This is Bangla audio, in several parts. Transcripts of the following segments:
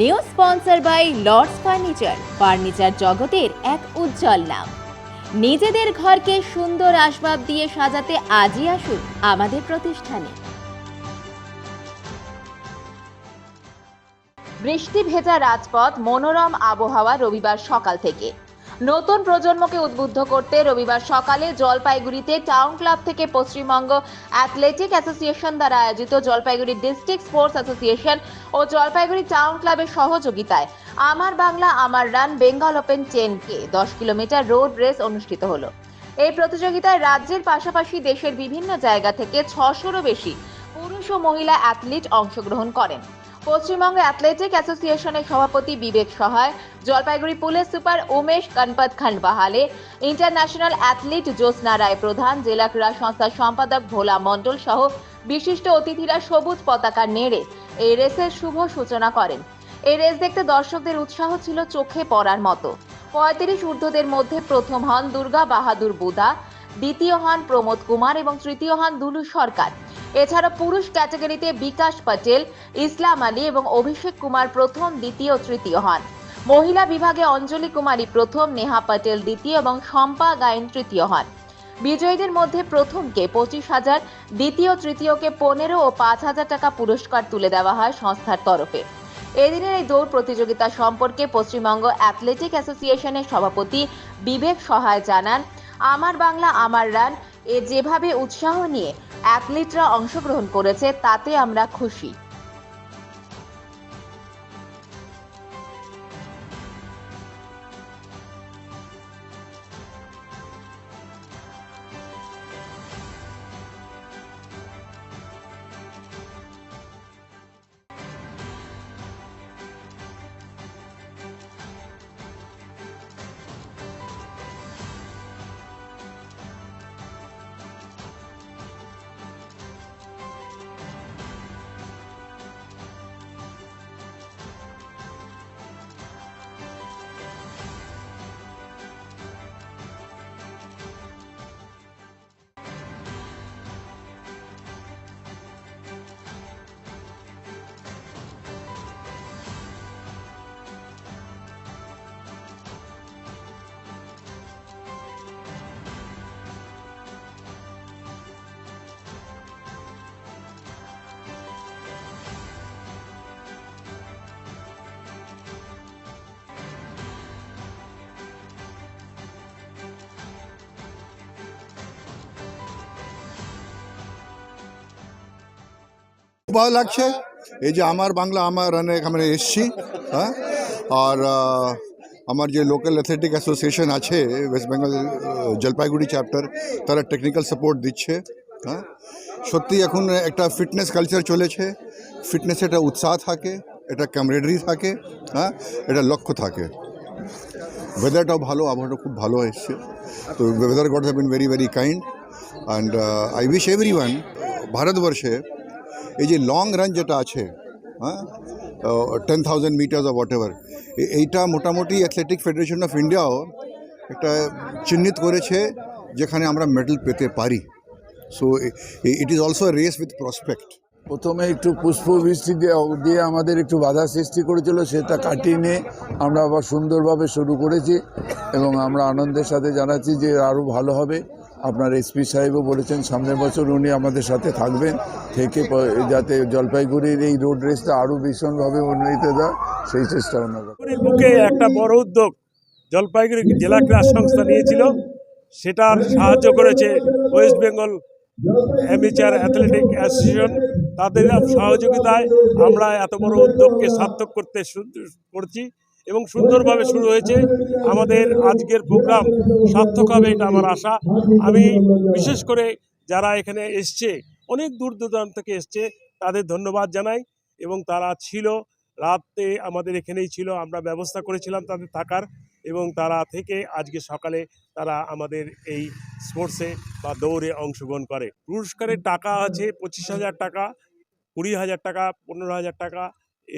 New sponsor by Lords furniture. Furniture জগতের এক উজ্জ্বল নাম। নিজেদের ঘরকে সুন্দর আসবাব দিয়ে সাজাতে আজই আসুন আমাদের প্রতিষ্ঠানে। বৃষ্টি ভেজা রাজপথ, মনোরম আবহাওয়া রবিবার সকাল থেকে। নতুন প্রজন্মকে উদ্বুদ্ধ করতে রবিবার সকালে জলপাইগুড়িতে টাউন ক্লাব থেকে পশ্চিমবঙ্গ অ্যাথলেটিক অ্যাসোসিয়েশন দ্বারা আয়োজিত জলপাইগুড়ি ডিস্ট্রিক্ট স্পোর্টস অ্যাসোসিয়েশন ও জলপাইগুড়ি টাউন ক্লাবের সহযোগিতায় আমার বাংলা, আমার run Bengal open ten K দশ কিলোমিটার রোড রেস অনুষ্ঠিত হলো। এই প্রতিযোগিতায় রাজ্যের পাশাপাশি দেশের বিভিন্ন জায়গা থেকে ছশোরও বেশি পুরুষ ও মহিলা অ্যাথলিট অংশগ্রহণ করেন। পশ্চিমবঙ্গ অ্যাথলেটিক অ্যাসোসিয়েশনের সভাপতি Bibek Sahay, Jalpaiguri police super Umesh Ganpat Khandbahale international athlete Jyotsna Roy Pradhan, জেলা ক্রীড়া সংস্থার সম্পাদক ভোলা মণ্ডল সহ বিশিষ্ট অতিথিরা সবুজ পতাকা নেড়ে এই রেসের শুভ সূচনা করেন। এই রেস দেখতে দর্শকদের উৎসাহ ছিল চোখে পড়ার মতো। পঁয়ত্রিশ ঊর্ধ্বদের মধ্যে প্রথম হন দুর্গা বাহাদুর বুদা দ্বিতীয় হন প্রমোদ কুমার এবং তৃতীয় হন দুলু সরকার। এছাড়া পুরুষ ক্যাটাগরিতে বিকাশ পটেল, ইসলাম আলী এবং অভিষেক কুমার প্রথম, দ্বিতীয়, তৃতীয় হন। মহিলা বিভাগে অঞ্জলি কুমারী প্রথম, নেহা পটেল দ্বিতীয় এবং শম্পা গায়েন তৃতীয় হন। বিজয়ীদের মধ্যে প্রথমকে পঁচিশ হাজার, দ্বিতীয়, তৃতীয়কে পনেরো ও পাঁচ হাজার টাকা পুরস্কার তুলে দেওয়া হয় সংস্থার তরফে। এদিনের এই দৌড় প্রতিযোগিতা সম্পর্কে পশ্চিমবঙ্গ অ্যাথলেটিক অ্যাসোসিয়েশনের সভাপতি বিবেক সহায় জানান, আমার বাংলা, আমার রান এ যেভাবে উৎসাহ নিয়ে অ্যাথলিটরা অংশগ্রহণ করেছে তাতে আমরা খুশি। ভালো লাগছে। এই যে আমার বাংলা, আমার রানে আমরা এসছি হ্যাঁ? আর আমার যে লোকাল অ্যাথলেটিক অ্যাসোসিয়েশন আছে ওয়েস্ট বেঙ্গল জলপাইগুড়ি চ্যাপ্টার তারা টেকনিক্যাল সাপোর্ট দিচ্ছে হ্যাঁ? সত্যি এখন একটা ফিটনেস কালচার চলেছে। ফিটনেসে একটা উৎসাহ থাকে, একটা ক্যামরেডারি থাকে হ্যাঁ? এটা লক্ষ্য থাকে। ওয়েদারটাও ভালো, আবহাওয়াটা খুব ভালো এসছে। তো weather god have been very very kind and I wish every one ভারতবর্ষে এই যে লং রান যেটা আছে হ্যাঁ ten thousand metres of whatever এইটা মোটামুটি অ্যাথলেটিক ফেডারেশন অফ ইন্ডিয়াও একটা চিহ্নিত করেছে যেখানে আমরা মেডেল পেতে পারি। So it is also race with prospect প্রথমে একটু পুষ্পবৃষ্টি দিয়ে দিয়ে আমাদের একটু বাধা সৃষ্টি করেছিল, সেটা কাটিয়ে নিয়ে আমরা আবার সুন্দরভাবে শুরু করেছি এবং আমরা আনন্দের সাথে জানাচ্ছি যে আরও ভালো হবে। আপনার এসপি সাহেবও বলেছেন, সামনের বছর উনি আমাদের সাথে থাকবেন, থেকে যাতে জলপাইগুড়ির এই রোড রেসটা আরও ভীষণভাবে উন্নতি দেয় সেই চেষ্টা ওনারা বুকে একটা বড় উদ্যোগ জলপাইগুড়ি জেলা ক্রীড়া সংস্থা নিয়েছিল, সেটার সাহায্য করেছে West Bengal amateur athletic association, তাদের সহযোগিতায় আমরা এত বড় উদ্যোগকে সার্থক করতে করছি। এবং সুন্দরভাবে শুরু হয়েছে আমাদের আজকের প্রোগ্রাম। সার্থক হবে এটা আমার আশা। আমি বিশেষ করে যারা এখানে এসছে, অনেক দূর দূরান্ত থেকে এসছে, তাদের ধন্যবাদ জানাই এবং তারা ছিল, রাতে আমাদের এখানেই ছিল, আমরা ব্যবস্থা করেছিলাম তাদের থাকার এবং তারা থেকে আজকে সকালে তারা আমাদের এই স্পোর্টসে বা দৌড়ে অংশগ্রহণ করে। পুরস্কারের টাকা আছে পঁচিশ হাজার টাকা, কুড়ি হাজার টাকা, পনেরো হাজার টাকা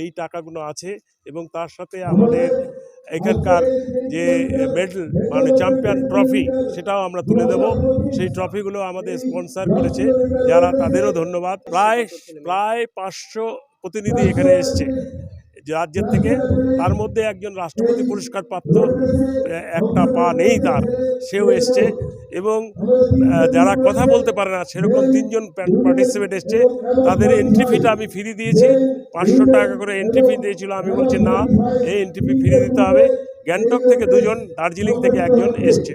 এই টাকাগুলো আছে এবং তার সাথে আমাদের এখানকার যে মেডেল মানে চ্যাম্পিয়ন ট্রফি সেটাও আমরা তুলে দেব। সেই ট্রফিগুলো আমাদের স্পন্সার করেছে, যারা তাদেরও ধন্যবাদ। প্রায় প্রায় পাঁচশো প্রতিনিধি এখানে এসছে। রাজ্যের থেকে তার মধ্যে একজন রাষ্ট্রপতি পুরস্কার প্রাপ্ত একটা পা নেই তার, সেও এসছে এবং যারা কথা বলতে পারে না, সেরকম তিনজন পার্টিসিপেট এসছে, তাদের এন্ট্রি ফিটা আমি ফিরিয়ে দিয়েছি, পাঁচশো টাকা করে এন্ট্রি ফি দিয়েছিল, আমি বলছি না, এই এন্ট্রি ফি ফিরিয়ে দিতে হবে। গ্যাংটক থেকে দুজন, দার্জিলিং থেকে একজন এসছে।